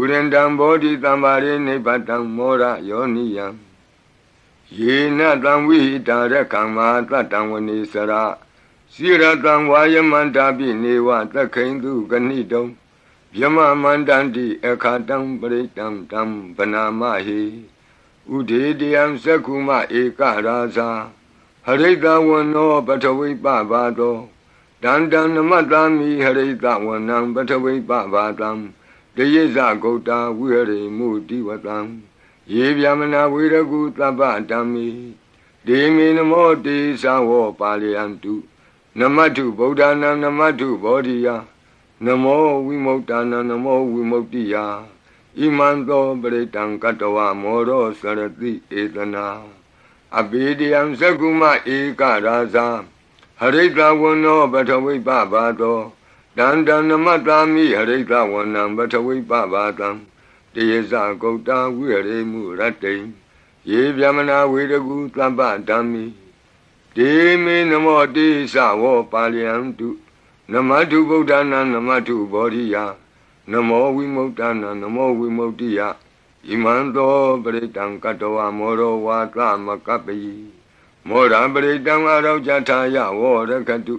ဥရန္တံဘောဓိတံပါရိနိဗ္ဗတံမောရယောနိယံယေနတံဝိဟိတာရကံမာတတံဝနေစရာစိရတံဝါယမန္တာပိနေဝသက္ခိန်သူကဏိတုံဗျမမန္တန္တိအခါတံပရိတံတံဗနာမဟိဥဒေတယံသက္ခုမဧကရာဇာဟရိတဝနောပထဝိပဘာတောတန္တံနမတ္တမိဟရိတဝနံပထဝိပဘာတံ တယေဇဂௌတာဝိဟရိမုတိဝတံယေဗျမနာဝေရကုသဗ္ဗတံမိဒေမေနမောတေသဝောပါလယံတုနမတုဗုဒ္ဓနာနမတုဘောဓိယနမောဝိမု ക്ത နာနမောဝိမု ക്തി ယဣမံသောပရိတံကတဝမောရောစရတိဧတနာအဘိဒယံသကုမဧကရာဇာဟရိတဝနောပထဝိပဘာတော တန္တနမတ္တာမိဟရိတဝနံပထဝိပဘာတံတယေဇဂௌတာဝိရေမှုရတ္တိယေဗျမနာဝေရကုသဗ္ဗဓမ္မိဒေမေနမောတိသဝောပါလယံတုနမတုဗုဒ္ဓနာနမတုဘောဓိယနမောဝိမု ക്ത နာနမောဝိမု ക്തി ယဣမံသောပရိတံကတဝမောရောဝါသမကပ္ပိမောရပရိတံအရောကြထာယဝောရကတု